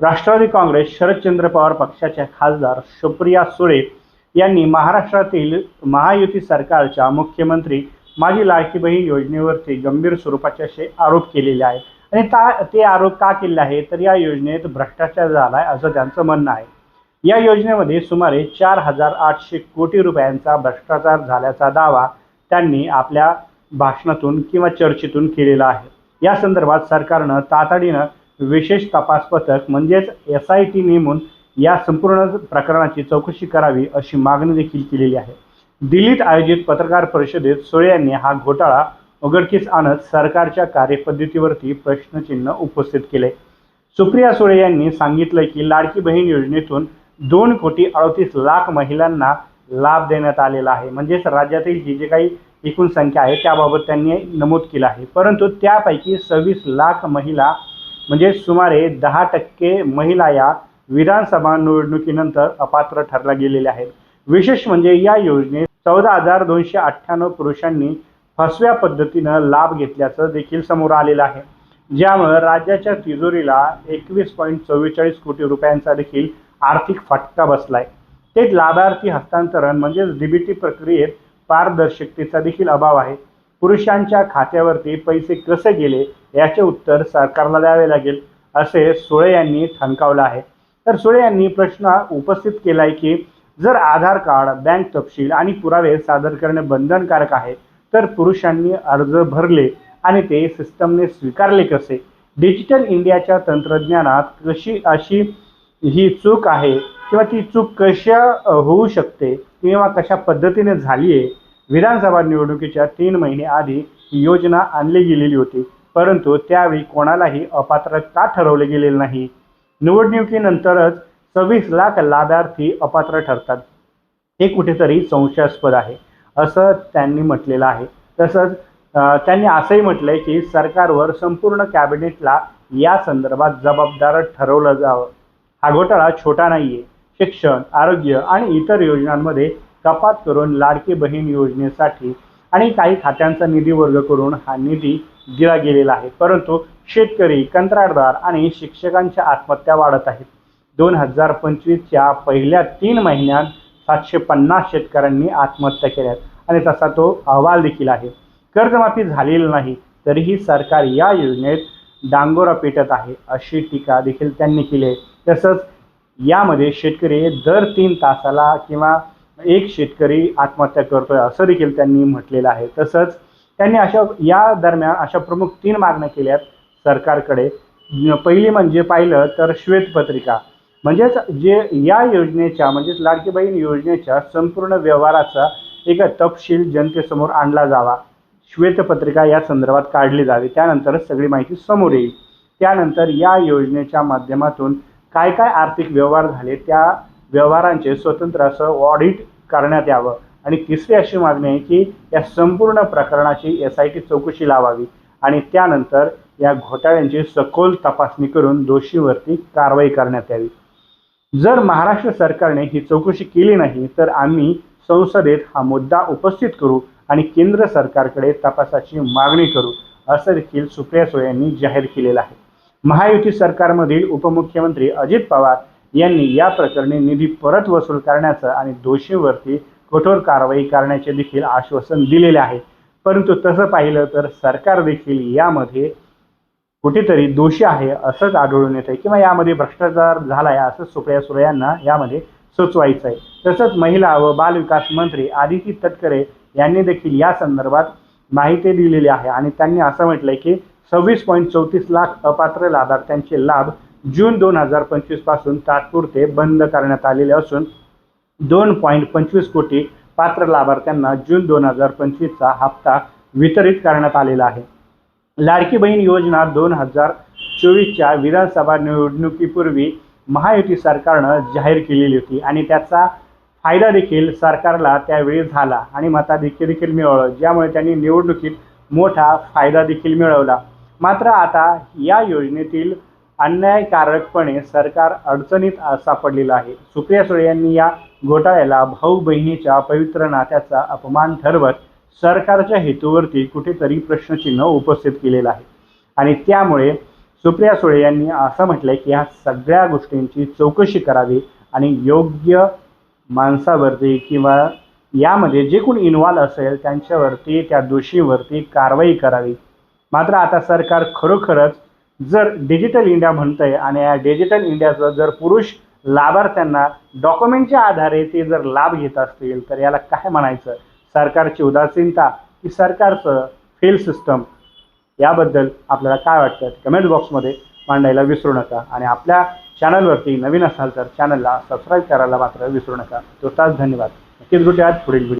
राष्ट्रवादी काँग्रेस शरदचंद्र पवार पक्षाच्या खासदार सुप्रिया सुळे यांनी महाराष्ट्रातील महायुती सरकारच्या मुख्यमंत्री माझी लाडकी बहीण योजनेवरती गंभीर स्वरूपाचे असे आरोप केलेले आहेत. आणि ता ते आरोप का केले आहे तर या योजनेत भ्रष्टाचार झाला आहे असं त्यांचं म्हणणं आहे. या योजनेमध्ये सुमारे चार हजार आठशे कोटी रुपयांचा भ्रष्टाचार झाल्याचा दावा त्यांनी आपल्या भाषणातून किंवा चर्चेतून केलेला आहे. या संदर्भात सरकारनं तातडीनं विशेष तपास पथक म्हणजेच एस आय टी नेमून या संपूर्ण प्रकरणाची चौकशी करावी अशी मागणी देखील केलेली आहे. दिल्लीत आयोजित पत्रकार परिषदेत सुळे यांनी हा घोटाळा उघडकीस आणत सरकारच्या कार्यपद्धतीवरती प्रश्नचिन्ह उपस्थित केले. सुप्रिया सुळे यांनी सांगितलं की लाडकी बहीण योजनेतून दोन कोटी अडतीस लाख महिलांना लाभ देण्यात आलेला आहे. म्हणजेच राज्यातील जी जे काही एकूण संख्या आहे त्याबाबत त्यांनी नमूद केलं आहे. परंतु त्यापैकी सव्वीस लाख महिला म्हणजे सुमारे दहा टक्के महिला या विधानसभा निवडणुकीनंतर अपात्र ठरल्या गेलेल्या आहेत. विशेष म्हणजे या योजनेत चौदा हजार दोनशे अठ्ठ्याण्णव पुरुषांनी फसव्या पद्धतीनं लाभ घेतल्याचं देखील समोर आलेलं आहे. ज्यामुळे राज्याच्या तिजोरीला एकवीस पॉईंट चव्वेचाळीस कोटी रुपयांचा देखील आर्थिक फटका बसलाय. ते लाभार्थी हस्तांतरण म्हणजेच डीबीटी प्रक्रियेत पारदर्शकतेचा देखील अभाव आहे. पुरुषांच्या खात्यावरती पैसे कसे गेले याचे उत्तर सरकारला द्यावे लागेल असे सुळे यांनी ठणकावलं आहे. तर सुळे यांनी प्रश्न उपस्थित केला आहे की जर आधार कार्ड बँक तपशील आणि पुरावे सादर करणे बंधनकारक आहे तर पुरुषांनी अर्ज भरले आणि ते सिस्टमने स्वीकारले कसे? डिजिटल इंडियाच्या तंत्रज्ञानात कशी अशी ही चूक आहे किंवा ती चूक कशा होऊ शकते किंवा कशा पद्धतीने झाली आहे विधानसभा निवडणुकीच्या तीन महिने आधी ही योजना आणली गेलेली होती. परंतु त्यावेळी कोणालाही अपात्र का ठरवले गेलेले नाही. निवडणुकीनंतरच सव्वीस लाख लाभार्थी अपात्र ठरतात. हे कुठेतरी संशयास्पद आहे असं त्यांनी म्हटलेलं आहे. तसंच त्यांनी असंही म्हटलंय की सरकारवर संपूर्ण कॅबिनेटला या संदर्भात जबाबदार ठरवलं जावं. हा घोटाळा छोटा नाही आहे शिक्षण आरोग्य आणि इतर योजनांमध्ये कपात करून लाडकी बहीण योजनेसाठी आणि काही खात्यांचा निधी वर्ग करून हा निधी दिला गेलेला आहे. परंतु शेतकरी कंत्राटदार आणि शिक्षकांच्या आत्महत्या वाढत आहेत. दोन हजार पंचवीसच्या पहिल्या तीन महिन्यात सातशे पन्नास शेतकऱ्यांनी आत्महत्या केल्यात आणि तसा तो अहवाल देखील आहे. कर्जमाफी झालेली नाही तरीही सरकार या योजनेत डांगोरा पेटत आहे अशी टीका देखील त्यांनी केली आहे. तसंच यामध्ये शेतकरी दर तीन तासाला किंवा एक शेतकरी आत्महत्या करतोय असं देखील त्यांनी म्हटलेलं आहे. तसंच त्यांनी अशा या दरम्यान अशा प्रमुख तीन मागण्या केल्यात सरकारकडे. पहिली म्हणजे पाहिलं तर श्वेतपत्रिका. म्हणजेच जे या योजनेच्या म्हणजेच लाडकी बहीण योजनेच्या संपूर्ण व्यवहाराचा एक तपशील जनतेसमोर आणला जावा. श्वेतपत्रिका या संदर्भात काढली जावी. त्यानंतरच सगळी माहिती समोर येईल. त्यानंतर या योजनेच्या माध्यमातून काय काय आर्थिक व्यवहार झाले त्या व्यवहारांचे स्वतंत्र असं ऑडिट करण्यात यावं. आणि तिसरी अशी मागणी आहे की या संपूर्ण प्रकरणाची एस आय टी चौकशी लावावी. आणि त्यानंतर या घोटाळ्यांची सखोल तपासणी करून दोषीवरती कारवाई करण्यात यावी. जर महाराष्ट्र सरकारने ही चौकशी केली नाही तर आम्ही संसदेत हा मुद्दा उपस्थित करू आणि केंद्र सरकारकडे तपासाची मागणी करू असं देखील सुप्रिया सुळे यांनी जाहीर केलेलं आहे. महायुती सरकारमधील उपमुख्यमंत्री अजित पवार यांनी या प्रकरणी निधी परत वसूल करण्याचं आणि दोषींवरती कठोर कारवाई करण्याचे देखील आश्वासन दिलेले आहे. परंतु तसं पाहिलं तर सरकार देखील यामध्ये कुठेतरी दोषी आहे असंच आढळून येत आहे किंवा यामध्ये भ्रष्टाचार झाला आहे असं सुप्रिया सुळे यांना यामध्ये सुचवायचं आहे तसंच महिला व बालविकास मंत्री आदिती तटकरे यांनी देखील या संदर्भात माहिती दिलेली आहे आणि त्यांनी असं म्हटलंय की सव्वीस पॉईंट चौतीस लाख अपात्र लाभार्थ्यांचे लाभ जून दोन हजार पंचवीसपासून तात्पुरते बंद करण्यात आलेले असून दोन पॉईंट पंचवीस कोटी पात्र लाभार्थ्यांना जून दोन हजार पंचवीसचा हप्ता वितरित करण्यात आलेला आहे. लाडकी बहीण योजना दोन हजार चोवीसच्या विधानसभा निवडणुकीपूर्वी महायुती सरकारनं जाहीर केलेली होती आणि त्याचा फायदा देखील सरकारला त्यावेळी झाला आणि मताधिक्य देखील मिळवलं ज्यामुळे त्यांनी निवडणुकीत मोठा फायदा देखील मिळवला. मात्र आता या योजनेतील अन्यायकारकपणे सरकार अडचणीत सापडलेलं आहे. सुप्रिया सुळे यांनी या घोटाळ्याला भाऊ बहिणीच्या पवित्र नात्याचा अपमान ठरवत सरकारच्या हेतूवरती कुठेतरी प्रश्नचिन्ह उपस्थित केलेलं आहे. आणि त्यामुळे सुप्रिया सुळे यांनी असं म्हटलंय की ह्या सगळ्या गोष्टींची चौकशी करावी आणि योग्य माणसावरती किंवा यामध्ये जे कोण इन्व्हॉल्व असेल त्यांच्यावरती त्या दोषीवरती कारवाई करावी. मात्र आता सरकार खरोखरच जर डिजिटल इंडिया म्हणतंय आणि या डिजिटल इंडियाचा जर पुरुष लाभार्थ्यांना डॉक्युमेंटच्या आधारे ते जर लाभ घेत असतील तर याला काय म्हणायचं? सरकारची उदासीनता की सरकारचं फेल सिस्टम याबद्दल आपल्याला काय वाटतं? कमेंट बॉक्समध्ये मांडायला विसरू नका. आणि आपल्या चॅनलवरती नवीन असाल तर चॅनलला सबस्क्राईब करायला मात्र विसरू नका. तो तास धन्यवाद. नक्कीच भेटूयात. पुढील व्हिडिओ